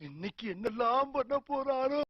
இன்னைக்கு என்னெல்லாம் பண்ண போறாரோ?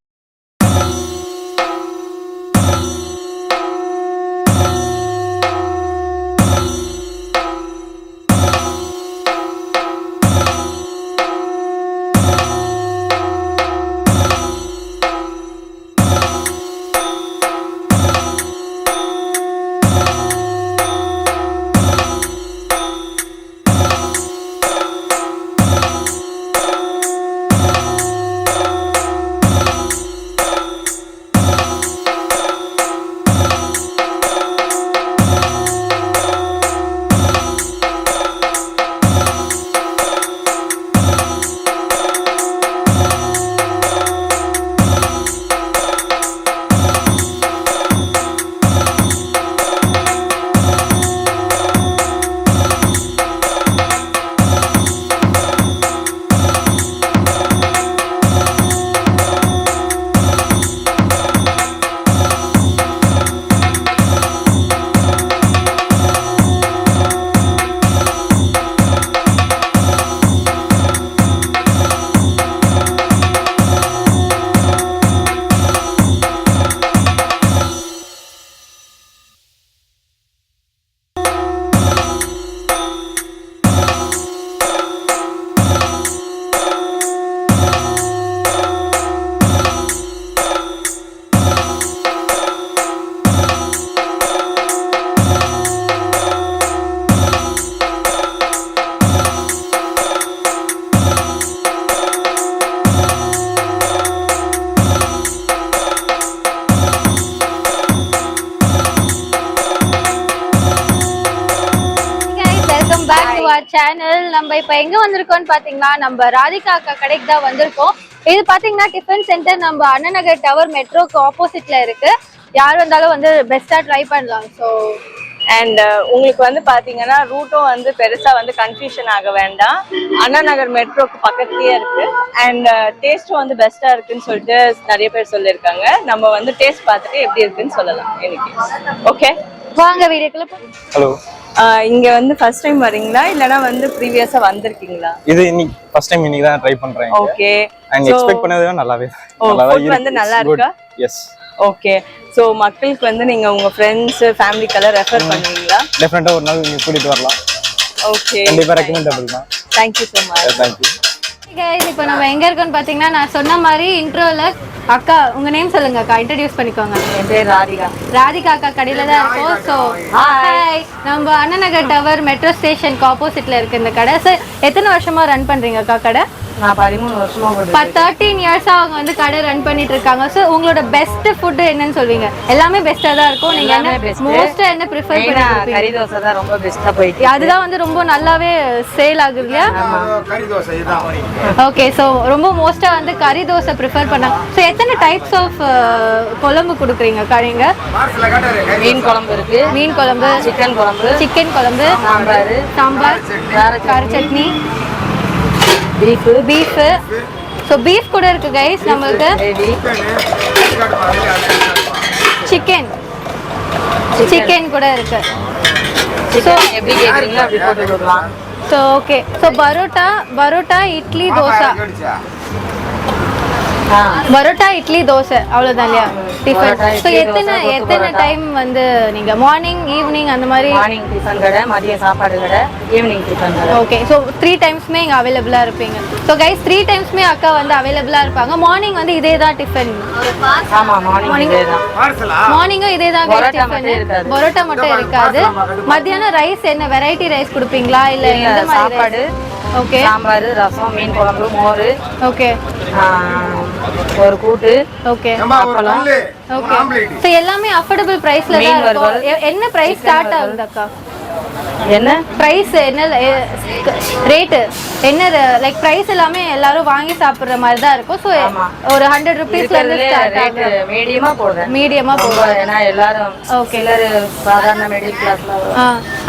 நம்ம இப்போ எங்க வந்திருக்கோம்னு பாத்தீங்கன்னா நம்ம ராதிகா அக்கா கடைக்கு தான் வந்திருக்கோம். இது பாத்தீங்கன்னா டிஃபன் சென்டர் நம்ம அண்ணா நகர் டவர் மெட்ரோக்கு ஆப்போசிட்ல இருக்கு. யார் வந்தாலும் வந்து பெஸ்டா ட்ரை பண்ணலாம். ஸோ அண்ட் உங்களுக்கு வந்து பாத்தீங்கன்னா ரூட்டும் வந்து பெருசா வந்து கன்ஃபியூஷன் ஆக வேண்டாம். அண்ணா நகர் மெட்ரோக்கு பக்கத்துலயே இருக்கு. அண்ட் டேஸ்ட்டும் வந்து பெஸ்டா இருக்குன்னு சொல்லிட்டு நிறைய பேர் சொல்லியிருக்காங்க. நம்ம வந்து டேஸ்ட் பார்த்துட்டு எப்படி இருக்குன்னு சொல்லலாம் எனக்கு ஓகே வாங்க வீடியோக்குள்ள ஹலோ இங்க வந்து ஃபர்ஸ்ட் டைம் வரீங்களா? இல்லனா வந்து ப்ரீவியஸா வந்திருக்கீங்களா? இது இன்னைக்கு ஃபர்ஸ்ட் டைம் இன்னைக்கு தான் ட்ரை பண்றேன் ஓகே அண்ட் எக்ஸ்பெக்ட் பண்ணதை நல்லாவே ஓ, food வந்து நல்லா இருக்கா? எஸ் ஓகே ஸோ மக்களுக்கு வந்து நீங்க உங்க ஃப்ரெண்ட்ஸ் ஃபேமிலிக்கெல்லாம் ரெஃபர் பண்ணுவீங்களா? டெஃபினட்டா ஒரு நாள் நீங்க கூட்டிட்டு வரலாம். ஓகே கண்டிப்பா ரெக்கமெண்டபிள் தான். Thank you so much thank you guys இப்போ நம்ம எங்க இருக்கோம்னு பாத்தீங்கன்னா நான் சொன்ன மாதிரி இன்ட்ரோல அக்கா உங்க நேம் சொல்லுங்க அக்கா. இன்ட்ரடியூஸ் பண்ணிக்கோங்க. என் பேர் ராதிகா. ராதிகா அக்கா கடையில தான் இருக்கோம். ஸோ ஹாய் நம்ம அண்ணா நகர் டவர் மெட்ரோ ஸ்டேஷனுக்கு ஆப்போசிட்ல இருக்கு இந்த கடை. சார் எத்தனை வருஷமா ரன் பண்றீங்க அக்கா கடை? நான் பதிமூணு வருஷமா பத்து தேர்ட்டீன் இயர்ஸா அவங்க வந்து கடை ரன் பண்ணிட்டு இருக்காங்க. ஸோ உங்களோட பெஸ்ட் ஃபுட் என்னன்னு சொல்வீங்க எல்லாமே பெஸ்டா தான் இருக்கும். நீங்க என்ன மோஸ்டா என்ன ப்ரிஃபர் பண்ணி கறி தோசை தான் ரொம்ப பெஸ்டா போயிட்டு அதுதான் வந்து ரொம்ப நல்லாவே சேல் ஆகுது இல்லையா கறி தோசை இதுதான். ஓகே ஸோ ரொம்ப மோஸ்டா வந்து கறி தோசை ப்ரிஃபர் பண்ணாங்க ஸோ எத்தனை டைப்ஸ் ஆஃப் குழம்பு கொடுக்குறீங்க கறிங்க மீன் குழம்பு இருக்கு. மீன் குழம்பு சிக்கன் குழம்பு. சிக்கன் குழம்பு சாம்பார். சாம்பார் கார chutney. Beef beef so beef கூட இருக்கு கைஸ் நம்மளுக்கு. சிக்கன் சிக்கன் கூட இருக்கு. சிக்கன் எப்படி கேக்குறீங்களோ அப்படி போட்டு கொடுக்கலாம். So okay so parotta parotta idli dosa. Parotta idli dosa அவ்வளோதான் இல்லையா டிஃபன் ஸோ எத்தனை எத்தனை. டைம் வந்து நீங்க மார்னிங் ஈவினிங் அந்த மாதிரி மார்னிங் டிஃபன் கடை மதியம் சாப்பாடு கடை ஈவினிங் டிஃபன் கடை. ஓகே ஸோ த்ரீ டைம்ஸ்மே இங்கே அவைலபிளாக இருப்பீங்க. ஸோ கைஸ் த்ரீ டைம்ஸ்மே அக்கா வந்து அவைலபிளாக இருப்பாங்க. மார்னிங் வந்து இதே தான் டிஃபன் ஆமா மார்னிங் மார்னிங்கும் இதே தான் டிஃபன் மட்டும் இருக்காது. பரோட்டா மட்டும் இருக்காது. மத்தியானம் ரைஸ் என்ன? வெரைட்டி ரைஸ் கொடுப்பீங்களா? இல்லை எந்த மாதிரி சாப்பாடு ஓகே சாம்பார் ரசம் மீன் குழம்பு மோர். ஓகே ஒரு கூட்டு. ஓகே அப்பளம் ஓகே ஸோ எல்லாமே அஃபோர்டபுள் ப்ரைஸ்ல தான் இருக்கும். என்ன ப்ரைஸ் ஸ்டார்ட் ஆகுது அக்கா? என்ன? ப்ரைஸ் என்ன ரேட்டு என்ன லைக் ப்ரைஸ் எல்லாமே எல்லாரும் வாங்கி சாப்பிடுற மாதிரி தான் இருக்கும். ஸோ. ஒரு ஹண்ட்ரட் ருபீஸ்ல இருந்து ஸ்டார்ட் ரேட்டு ஆகும் மீடியமா போடுறேன். மீடியமா போகும் ஏன்னா எல்லாரும் Okay. சிலர் சாதாரண மிடில் கிளாஸ்ல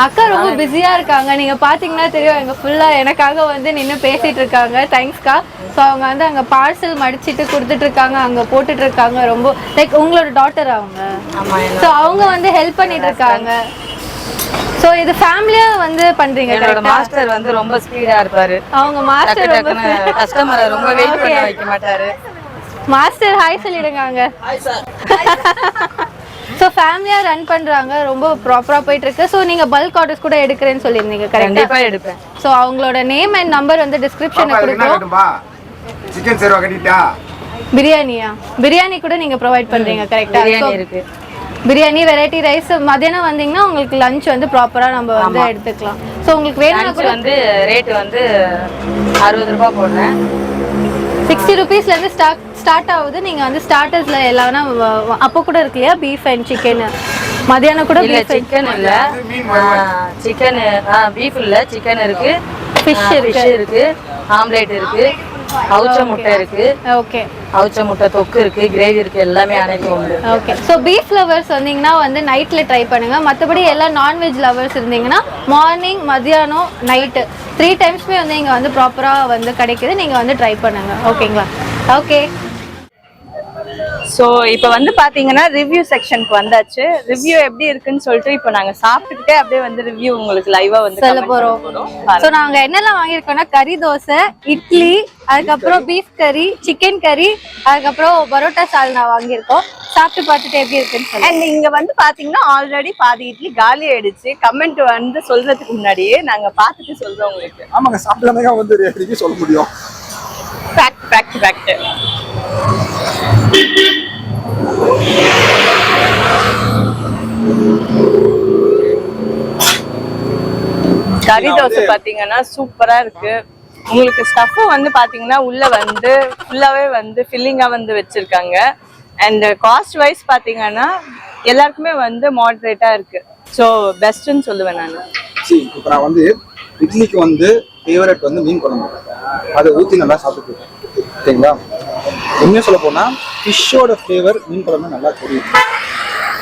அக்கா ரொம்ப பிஸியா இருக்காங்க. நீங்க பாத்தீங்கன்னா தெரியும் எங்க ஃபுல்லா எனக்காக வந்து நின்னு பேசிட்டு இருக்காங்க. தேங்க்ஸ்க்கா ஸோ அவங்க வந்து அங்க பார்சல் மடிச்சிட்டு கொடுத்துட்டு இருக்காங்க. அங்க போட்டுட்டு இருக்காங்க. ரொம்ப லைக் உங்களோட டாட்டர் அவங்க. ஸோ அவங்க வந்து ஹெல்ப் பண்ணிட்டு இருக்காங்க. சோ இது ஃபேமிலியா வந்து பண்றீங்க என்னோட மாஸ்டர் வந்து ரொம்ப ஸ்பீடா இருப்பாரு. அவங்க மாஸ்டர் டக்குன்னு கஸ்டமரை ரொம்ப வெயிட் பண்ண வைக்க மாட்டாரு. மாஸ்டர் ஹாய் சொல்லிடுங்க அங்க. ஸோ ஃபேமிலியா ரன் பண்றாங்க ரொம்ப ப்ராப்பரா போயிட்டு இருக்கு ஸோ நீங்க பல்க் ஆர்டர்ஸ் கூட எடுக்கிறேன்னு சொல்லியிருந்தீங்க கரெக்டா கண்டிப்பா எடுப்பேன். ஸோ அவங்களோட நேம் அண்ட் நம்பர் வந்து டிஸ்கிரிப்ஷன்ல கொடுக்குறோம் கட்டும்பா சிக்கன் சேர்வா கட்டிட்டா? பிரியாணியா பிரியாணி கூட நீங்க ப்ரொவைட் பண்றீங்க கரெக்டா பிரியாணி இருக்கு. பிரியாணி வெரைட்டி ரைஸ் மதியானம் வந்தீங்கன்னா உங்களுக்கு லஞ்ச் வந்து ப்ராப்பரா நம்ம வந்து எடுத்துக்கலாம். ஸோ உங்களுக்கு கூட வந்து ரேட் வந்து அறுபது ரூபாய் போடுறேன். சிக்ஸ்டி ருபீஸ்ல இருந்து ஸ்டார்ட் ஸ்டார்ட் ஆகுது. நீங்க வந்து ஸ்டார்டர்ஸ்ல எல்லாமே வ- வ- அப்போ கூட இருக்கு இல்லையா? பீஃப் அண்ட் சிக்கன் மதியானம் கூட இல்ல பீஃப் சிக்கன் இல்ல. சிக்கன் பீஃப் இல்ல சிக்கன் இருக்கு. Fish இருக்கு. ஃபிஷ் இருக்கு. ஆம்லேட் இருக்கு. அவுச்ச முட்டை இருக்கு. ஓகே அவுச்ச முட்டை தொக்கு இருக்கு கிரேவி இருக்கு எல்லாமே அனைத்தும் உண்டு. ஓகே ஸோ பீஃப் லவர்ஸ் வந்தீங்கன்னா வந்து நைட்டில் ட்ரை பண்ணுங்க. மற்றபடி எல்லா நான்வெஜ் லவர்ஸ் இருந்தீங்கன்னா மார்னிங் மதியானம் நைட்டு த்ரீ டைம்ஸ்மே வந்து இங்கே வந்து ப்ராப்பராக வந்து கிடைக்குது. நீங்கள் வந்து ட்ரை பண்ணுங்க. ஓகேங்களா ஓகே ஸோ இப்போ வந்து பாத்தீங்கன்னா ரிவ்யூ செக்ஷனுக்கு வந்தாச்சு. ரிவ்யூ எப்படி இருக்குன்னு சொல்லிட்டு இப்போ நாங்க சாப்பிட்டுக்கிட்டே அப்படியே வந்து ரிவ்யூ உங்களுக்கு லைவா வந்து சொல்ல போகிறோம். ஸோ நாங்கள் என்னெல்லாம் வாங்கியிருக்கோம்னா கறி தோசை இட்லி அதுக்கப்புறம் பீஃப் கறி சிக்கன் கறி அதுக்கப்புறம் பரோட்டா சால்னா வாங்கியிருக்கோம். சாப்பிட்டு பார்த்துட்டு எப்படி இருக்குன்னு சொல்லுங்க. அண்ட் இங்க வந்து பாத்தீங்கன்னா ஆல்ரெடி பாதி இட்லி காலி ஆயிடுச்சு. கமெண்ட் வந்து சொல்றதுக்கு முன்னாடியே நாங்க பார்த்துட்டு சொல்றோம் உங்களுக்கு. ஆமாங்க சாப்பிடலாம் வந்து ரிவ்யூ சொல்ல முடியும். ஃபேக்ட் ஃபேக்ட் ஃபேக்ட் கறி தோசை பாத்தீங்கன்னா சூப்பரா இருக்கு. உங்களுக்கு ஸ்டஃப் வந்து பாத்தீங்கன்னா உள்ள வந்து ஃபுல்லாவே வந்து ஃபில்லிங்கா வந்து வச்சிருக்காங்க. அண்ட் காஸ்ட் வைஸ் பாத்தீங்கன்னா எல்லாருக்குமே வந்து மாடரேட்டா இருக்கு. ஸோ பெஸ்ட்னு சொல்லுவேன் நான். சரி இப்போ நான் வந்து இட்லிக்கு வந்து ஃபேவரட் வந்து மீன் குழம்பு. அதை ஊற்றி நல்லா சாப்பிட்டுருக்கேன் ஓகேங்களா உண்மையாக சொல்ல போனால் ஃபிஷ்ஷோட ஃப்ளேவர் மீன் குழம்பு நல்லா தெரியும்.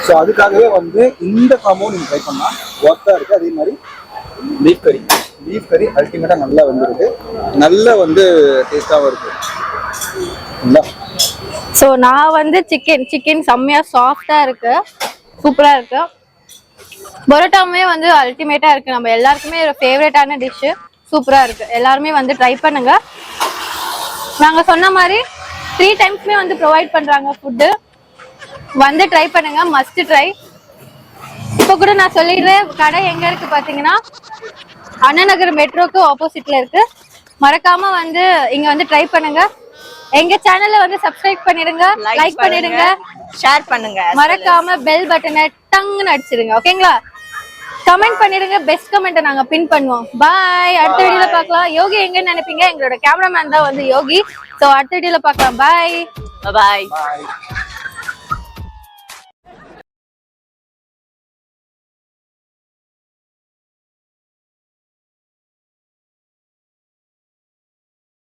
ஸோ அதுக்காகவே வந்து இந்த காம்போ நீங்கள் ட்ரை பண்ணால் ஒர்த்தாக இருக்குது அதே மாதிரி பீஃப் கறி பீஃப் கறி அல்டிமேட்டாக நல்லா வந்துருக்கு. நல்ல வந்து டேஸ்ட்டாகவும் இருக்கு. ஸோ நான் வந்து சிக்கன் சிக்கன் செம்மையா சாஃப்டாக இருக்கு. சூப்பராக இருக்கு. பரோட்டாவுமே வந்து அல்டிமேட்டாக இருக்கு. நம்ம எல்லாருக்குமே ஃபேவரட்டான டிஷ்ஷு சூப்பராக இருக்கு. எல்லாருமே வந்து ட்ரை பண்ணுங்க. நாங்கள் சொன்ன மாதிரி த்ரீ டைம்ஸ்மே வந்து ப்ரொவைட் பண்ணுறாங்க ஃபுட்டு வந்து ட்ரை பண்ணுங்க. மஸ்ட் ட்ரை இப்போ கூட நான் சொல்லிடுறேன். கடை எங்கே இருக்கு பார்த்தீங்கன்னா அண்ணா நகர் மெட்ரோக்கு ஆப்போசிட்ல இருக்கு. மறக்காம வந்து இங்க வந்து ட்ரை பண்ணுங்க. எங்க சேனலை வந்து சப்ஸ்கிரைப் பண்ணிடுங்க லைக் பண்ணிடுங்க. ஷேர் பண்ணுங்க. மறக்காம பெல் பட்டனை டங்குன்னு அடிச்சிடுங்க ஓகேங்களா கமெண்ட் பண்ணிடுங்க பெஸ்ட் கமெண்ட்டை நாங்க பின் பண்ணுவோம். பாய் அடுத்த வீடியோல பார்க்கலாம். யோகி எங்கன்னு நினைப்பீங்க? எங்களோட கேமராமேன் தான் வந்து யோகி. சோ அடுத்த வீடியோல பார்க்கலாம். பாய் பாய்